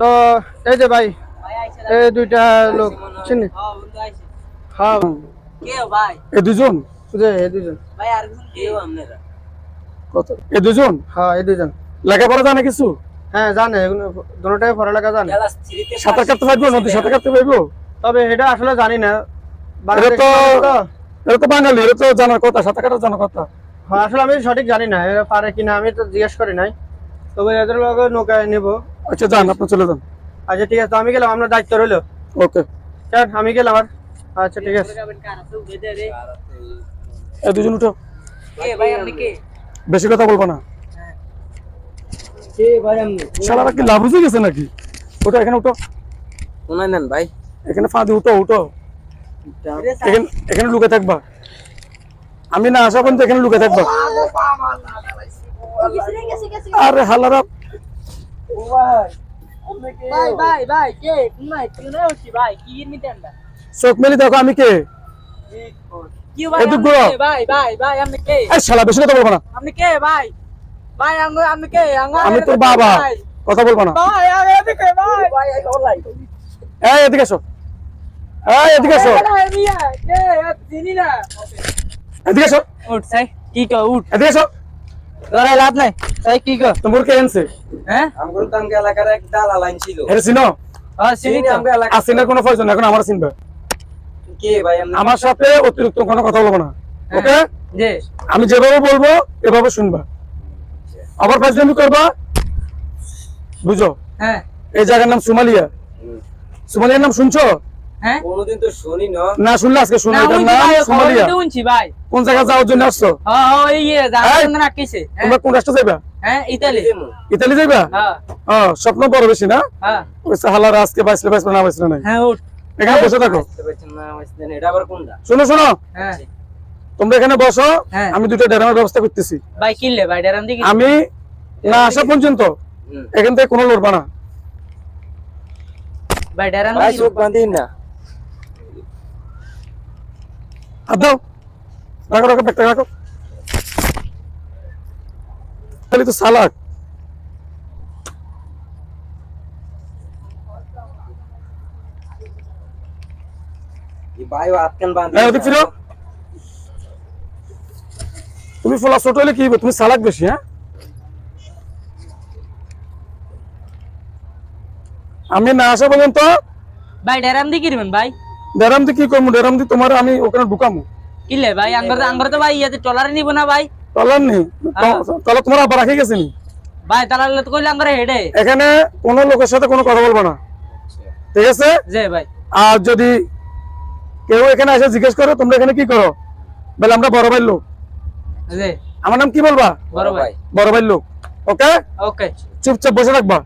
তো এই যে ভাই এই দুইটা লোক চিনি? হ্যাঁ। এই দুজন যে এই দুজন কত? এই দুজন হ্যাঁ এই দুজন লেখাপড়া জানে কিছু? হ্যাঁ জানে। পড়ালেখা জানে। সাঁতার কাটতে পারব নদী সাঁতার কাটতে পারব? তবে এটা আসলে জানি না। এটা তো বাঙালি এটা তো জানার কথা সাঁতার কাটার জানার কথা। হ্যাঁ, আসলে আমি সঠিক জানি না। পারে কিনা আমি তো জিজ্ঞেস করি নাই। তবে এদের লগে নৌকায় নিব। আচ্ছা যান আপনি চলে যান। আচ্ছা ঠিক আছে তো আমি গেলাম আপনার দায়িত্ব রইল। ওকে। স্যার আমি গেলাম আর আচ্ছা ঠিক আছে। এই দুজন উঠো। বেশি কথা বলব না। শালারা কি লাভ বুঝে গেছে নাকি? ওটা এখানে উঠো। শোনাই নেন ভাই। এখানে ফাঁদি উঠো উঠো। এখানে এখানে লুকে থাকবা। আমি না আসা পর্যন্ত এখানে লুকে থাকবা। আরে হালারা চোখ মেলি দেখো আমি কে? শালা বেশি কথা বলব না। আমি তোর বাবা। কথা বলব না। এই এদিকে এসো। এই এদিকে এসো। এদিকে এসো। উঠ সাই কি কো উঠ। এদিকে এসো। ধরে লাভ নাই। সাই কি তোমার কে এনছে? হ্যাঁ? তো এলাকার এক দালাল লাইন ছিল এর চিনো? হ্যাঁ চিনি তো। আমাকে এলাকা আসিনের কোনো প্রয়োজন এখন আমার চিনবে। কে ভাই আমার সাথে অতিরিক্ত কোনো কথা বলব না ওকে? যে আমি যেভাবে বলব এভাবে শুনবা। আবার ফাইজলামি করবা? বুঝো? হ্যাঁ। এই জায়গার নাম সুমালিয়া। সুমালিয়ার নাম শুনছো? হ্যাঁ? কোনোদিন তো শুনি না। না শুনলে আজকে শুনো না এটার উনছি ভাই সুমালিয়া খবর উনছি ভাই। কোন জায়গায় যাওয়ার জন্য আসছো? হ্যাঁ হ্যাঁ এই ইয়ে এই। জাহাজ না কিসে হ্যাঁ। তোমরা কোন রাষ্ট্রে যাইবা? হ্যাঁ ইতালি। ইতালি যাইবা? হ্যাঁ। হ্যাঁ স্বপ্ন বড় বেশি না? হ্যাঁ। ওই আজকে বাইসলে বাইসলে না বাইসলে নাই? হ্যাঁ এখানে বসে থাকো। বুঝতে পারছেন এটা আবার কোনটা? শোনো শোনো। হ্যাঁ। তোমরা এখানে বসো হ্যাঁ। আমি দুটো ড্রামের ব্যবস্থা করতেছি। ভাই কিনলে ভাই দিকে আমি না আসা পর্যন্ত এখান থেকে কোনো লড়বা না। ভাই ডেরাম ভাই চোখ বাঁধিন না। হাত দাও। রাখো রাখো ব্যাগটা রাখো। খালি তো সালাক এই ভাই আটকান বাঁধি? হ্যাঁ তুমি ফলা ছোট হলে কি হবে? তুমি সালাক বেশি হ্যাঁ? আমি না আসা পর্যন্ত ভাই ডেরাম দিকে দিবেন ভাই? ডেরাম দি কি করব? ডেরাম দি তোমার আমি ওখানে ঢুকামো কিনলে ভাই আঙ্গর আঙ্গর তো ভাই ইয়াতে টলারে নিব না ভাই? তলার নেই? তাহলে তোমার আবার রাখে গেছে নি? ভাই তাহলে তো কইলে আঙ্গরে হেডে। এখানে কোনো লোকের সাথে কোনো কথা বলব না। ঠিক আছে? যে ভাই। আর যদি কেউ এখানে এসে জিজ্ঞেস করে তোমরা এখানে কি করো? বলে আমরা বড় ভাইয়ের লোক। যে আমার নাম কি বলবা? বড় ভাই। বড় ভাইয়ের লোক। ওকে? ওকে। চুপচাপ বসে থাকবা।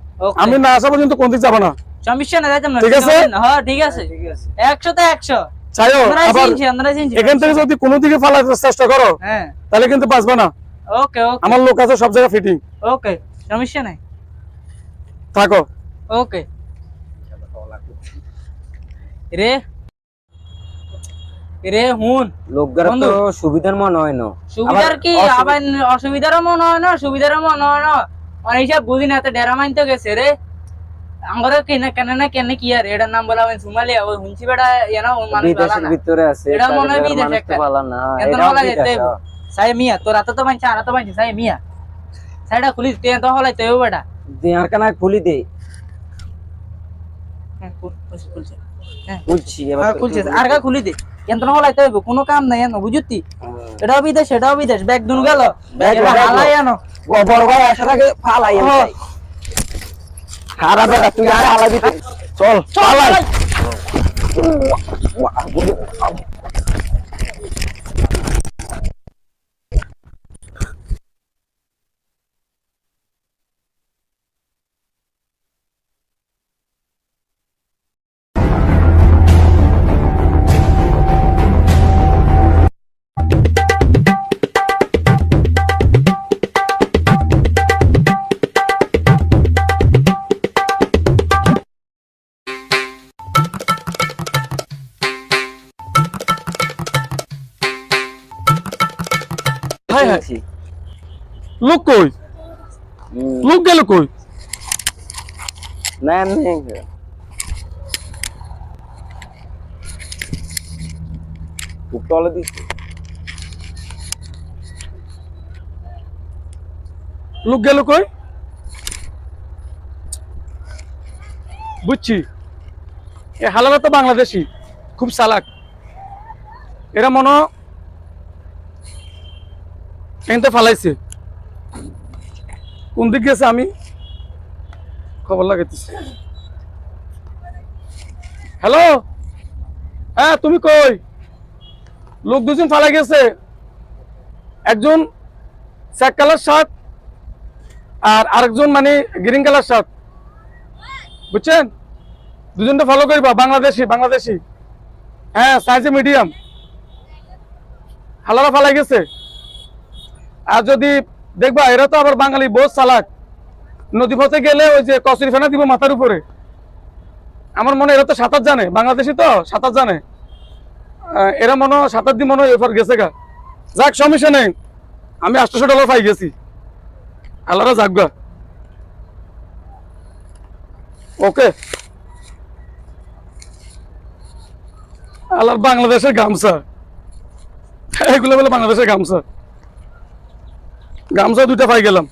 আমি না আসা পর্যন্ত কোন দিক যাব না। সমস্যা না যাইতাম না ঠিক আছে? হ্যাঁ ঠিক আছে। ঠিক আছে একশো। তো একশো চাইও আবার চিনছি আমরা চিনছি এখান থেকে যদি কোনো দিকে ফালাতে চেষ্টা করো হ্যাঁ। তাহলে কিন্তু বাঁচবে না। ওকে ওকে। আমার লোক আছে সব জায়গায় ফিটিং ওকে সমস্যা নাই। থাকো। ওকে। রে রে হুন। লোকগার তো সুবিধার মনে হয় না। সুবিধার কি? আবার অসুবিধারও মনে হয় না সুবিধারও মনে হয় না। অনেক হিসাব বুঝি না তো ডেরা মাইনতে গেছে রে। আমরা কেন কেন না কেন কি আর এটার নাম বলা হয় সুমালিয়া ওই হুঞ্চি বেটা এনা মানুষ ভালো না ভিতরে আছে এটা মনে হয় বিদেশ একটা। ভালো না এত বলা যেতে। সাই মিয়া তোর হাতে তো মানছে আর তো মানছে সাই মিয়া সাইডা খুলি তুই তো হলাই তো বেটা দেয়ার কানা খুলি দে খুল- খুলছে, খুলছে। বুঝছি এবার তো খুলছে খুলি আর কা খুলি দে যন্ত্র হলাইতে হইব কোনো কাম নাই এনো বুঝতি। এটাও বিদেশ সেটাও বিদেশ ব্যাগ দুন গেল ব্যাগ হালাই আনো ও বড় আসার আগে ফালাই। খারাপ বেটা তুই আর দিতে চল চল বলছি। লোক কই? লোক গেল কই? না লোক গেল কই? বুঝছি। এ হালারা তো বাংলাদেশি খুব চালাক। এরা মনে এখানতে ফালাইছে? কোন দিক গেছে আমি? খবর লাগাইতেছি। হ্যালো? হ্যাঁ তুমি কই? লোক দুজন ফালাই গেছে। একজন স্যাক কালার শার্ট আর আরেকজন মানে গ্রিন কালার শার্ট। বুঝছেন? দুজনটা ফলো করবা, বাংলাদেশি বাংলাদেশি। হ্যাঁ সাইজে মিডিয়াম হালারা ফালাই গেছে। আর যদি দেখবা, এরা তো আবার বাঙালি, বহুত চালাক। নদী পথে গেলে ওই যে কচুরি ফেনা দিব মাথার উপরে। আমার মনে এরা তো সাঁতার জানে। বাংলাদেশি তো, সাঁতার জানে। এরা মনে সাঁতার দিয়ে মনে হয় এফার গেছে গা। যাক, সমস্যা নেই। আমি আটশোশো ডলার পাই গেছি। আল্লাহরা যাকগা ওকে। আল্লাহর বাংলাদেশের গামছা। এগুলো বলে বাংলাদেশের গামছা। গামছা দুইটা পাই গেলাম।